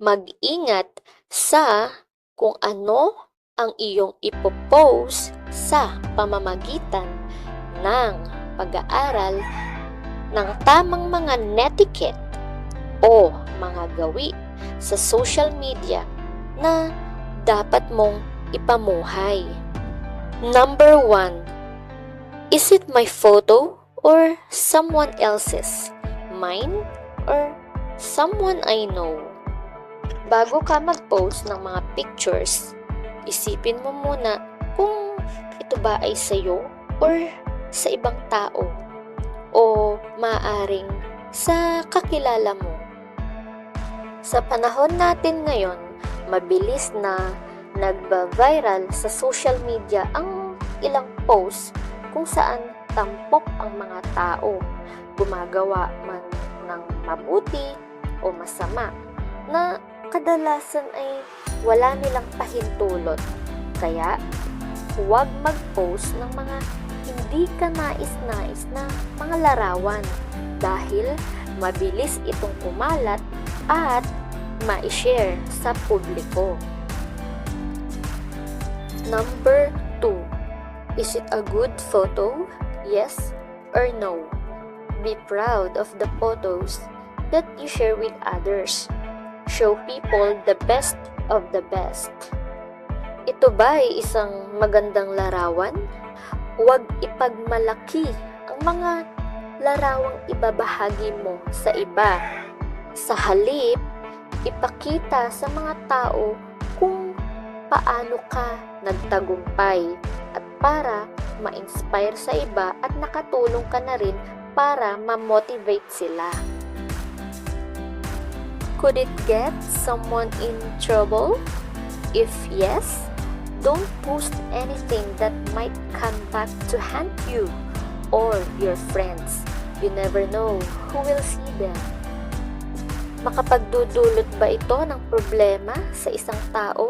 Mag-ingat sa kung ano ang iyong ipopost sa pamamagitan ng pag-aaral ng tamang mga netiquette o mga gawi sa social media na dapat mong ipamuhay. Number 1. Is it my photo or someone else's? Mine or someone I know? Bago ka mag-post ng mga pictures, isipin mo muna kung ito ba ay sa'yo or sa ibang tao o maaring sa kakilala mo. Sa panahon natin ngayon, mabilis na nagba-viral sa social media ang ilang post kung saan tampok ang mga tao gumagawa man ng mabuti o masama na kadalasan ay wala nilang pahintulot. Kaya, huwag mag-post ng mga hindi ka nais-nais na mga larawan dahil mabilis itong kumalat at ma-share sa publiko. Number 2. Is it a good photo? Yes or no? Be proud of the photos that you share with others. Show people the best of the best. Ito ba ay isang magandang larawan? Huwag ipagmalaki ang mga larawang ibabahagi mo sa iba. Sa halip, ipakita sa mga tao kung paano ka nagtagumpay at para ma-inspire sa iba at nakatulong ka na rin para ma-motivate sila. Could it get someone in trouble? If yes, don't post anything that might come back to haunt you or your friends. You never know who will see them. Makapagdudulot ba ito ng problema sa isang tao?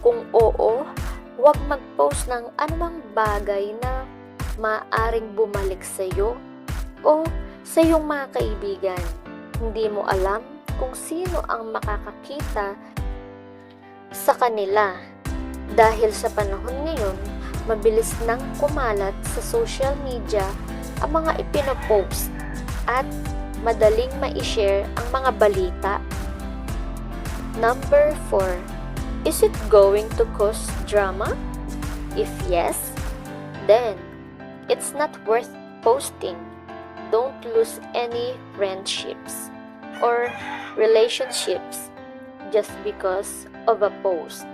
Kung oo, huwag mag-post ng anumang bagay na maaring bumalik sa iyo o sa iyong mga kaibigan. Hindi mo alam kung sino ang makakakita sa kanila. Dahil sa panahon ngayon, mabilis nang kumalat sa social media ang mga ipinopost at madaling ma-share ang mga balita. Number 4. Is it going to cause drama? If yes, then it's not worth posting. Don't lose any friendships or relationships just because of a post.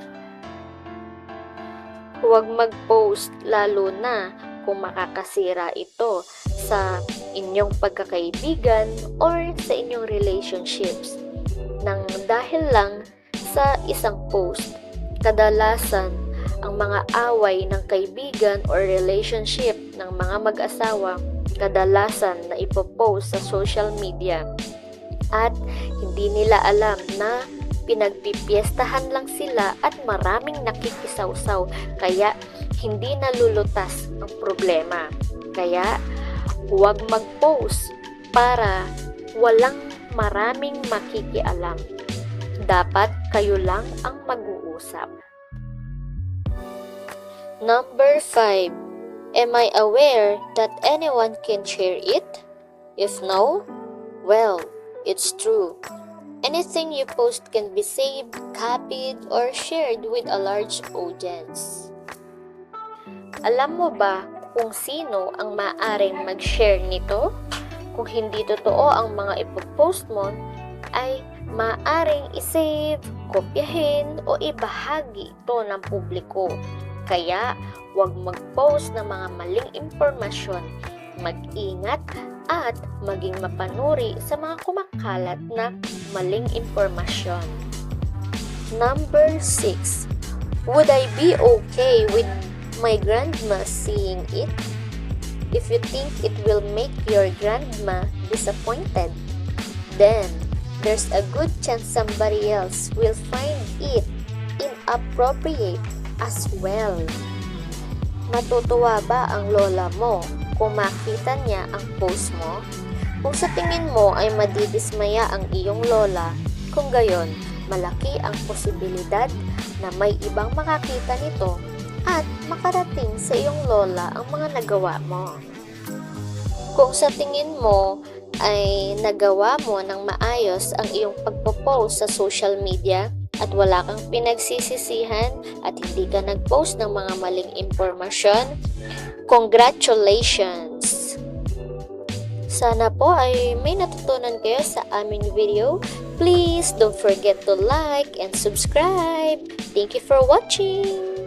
Huwag mag-post lalo na kung makakasira ito sa inyong pagkakaibigan or sa inyong relationships nang dahil lang sa isang post. Kadalasan, ang mga away ng kaibigan or relationship ng mga mag-asawa kadalasan na ipopost sa social media at hindi nila alam na pinagpipiestahan lang sila at maraming nakikisawsaw kaya hindi nalulutas ang problema. Kaya huwag mag-post para walang maraming makikialam. Dapat kayo lang ang mag-uusap. Number 5. Am I aware that anyone can share it? If no, well, it's true. Anything you post can be saved, copied, or shared with a large audience. Alam mo ba kung sino ang maaring mag-share nito? Kung hindi totoo ang mga ipopost mo, ay maaring isave, kopyahin, o ibahagi ito ng publiko. Kaya, huwag mag-post ng mga maling impormasyon. Mag-ingat at maging mapanuri sa mga kumakalat na maling impormasyon. Number 6. Would I be okay with my grandma seeing it? If you think it will make your grandma disappointed, then there's a good chance somebody else will find it inappropriate as well. Matutuwa ba ang lola mo kung makita niya ang post mo? Kung sa tingin mo ay madidismaya ang iyong lola, kung gayon, malaki ang posibilidad na may ibang makakita nito at makarating sa iyong lola ang mga nagawa mo. Kung sa tingin mo ay nagawa mo ng maayos ang iyong pagpo-post sa social media at wala kang pinagsisisihan at hindi ka nag-post ng mga maling impormasyon, congratulations! Sana po ay may natutunan kayo sa aming video. Please don't forget to like and subscribe. Thank you for watching!